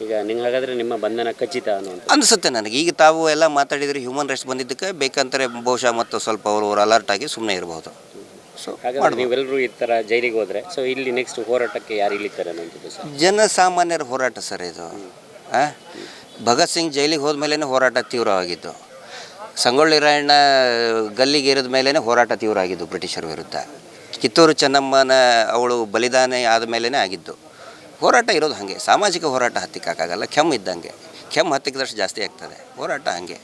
ಈಗ ನಿಂಗೆ ಹಾಗಾದ್ರೆ ನಿಮ್ಮ ಬಂಧನ ಖಚಿತ ಅನ್ನುವಂಥ ಅನಿಸುತ್ತೆ ನನಗೆ. ಈಗ ತಾವು ಎಲ್ಲ ಮಾತಾಡಿದರೆ ಹ್ಯೂಮನ್ ರೈಟ್ಸ್ ಬಂದಿದ್ದಕ್ಕೆ ಬೇಕಂತಾರೆ ಬಹುಶಃ ಮತ್ತು ಸ್ವಲ್ಪ ಅವರು ಅವರು ಅಲರ್ಟ್ ಆಗಿ ಸುಮ್ಮನೆ ಇರಬಹುದು ಸೊ ಹಾಗಾದ್ರೆ ನೀವೆಲ್ಲರೂ ಈ ಥರ ಜೈಲಿಗೆ ಹೋದರೆ ಸೊ ಇಲ್ಲಿ ನೆಕ್ಸ್ಟ್ ಹೋರಾಟಕ್ಕೆ ಯಾರು ಇಳಿತಾರೆ ಅನ್ನುವಂಥದ್ದು ಸರ್? ಜನಸಾಮಾನ್ಯರ ಹೋರಾಟ ಸರ್ ಇದು. ಆ? ಭಗತ್ ಸಿಂಗ್ ಜೈಲಿಗೆ ಹೋದ್ಮೇಲೆ ಹೋರಾಟ ತೀವ್ರವಾಗಿದ್ದು ಸಂಗೊಳ್ಳಿ ರಾಯಣ್ಣ ಗಲ್ಲಿಗೇರಿದ ಮೇಲೇ ಹೋರಾಟ ತೀವ್ರ ಆಗಿದ್ದು ಬ್ರಿಟಿಷರ ವಿರುದ್ಧ. ಕಿತ್ತೂರು ಚೆನ್ನಮ್ಮನ ಅವಳು ಬಲಿದಾನ ಆದ ಮೇಲೇ ಆಗಿದ್ದು. ಹೋರಾಟ ಇರೋದು ಹಾಗೆ. ಸಾಮಾಜಿಕ ಹೋರಾಟ ಹತ್ತಿಕ್ಕಾಗಲ್ಲ ಕೆಮ್ಮು ಇದ್ದಂಗೆ. ಕೆಮ್ಮು ಹತ್ತಿಕ್ಕದಷ್ಟು ಜಾಸ್ತಿ ಆಗ್ತದೆ. ಹೋರಾಟ ಹಾಗೆ.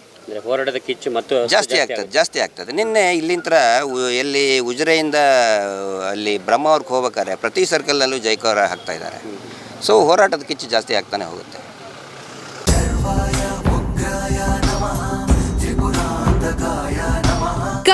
ಹೋರಾಟದ ಕಿಚ್ಚು ಮತ್ತು ಜಾಸ್ತಿ ಆಗ್ತದೆ ಜಾಸ್ತಿ ಆಗ್ತದೆ. ನಿನ್ನೆ ಇಲ್ಲಿಂತ್ರ ಎಲ್ಲಿ ಉಜಿರೆಯಿಂದ ಅಲ್ಲಿ ಬ್ರಹ್ಮಾವ್ರಿಗೆ ಹೋಗ್ಬೇಕಾದ್ರೆ ಪ್ರತಿ ಸರ್ಕಲ್ನಲ್ಲೂ ಜೈಕಾರ ಹಾಕ್ತಾ ಇದ್ದಾರೆ. ಸೊ ಹೋರಾಟದ ಕಿಚ್ಚು ಜಾಸ್ತಿ ಆಗ್ತಾನೆ ಹೋಗುತ್ತೆ.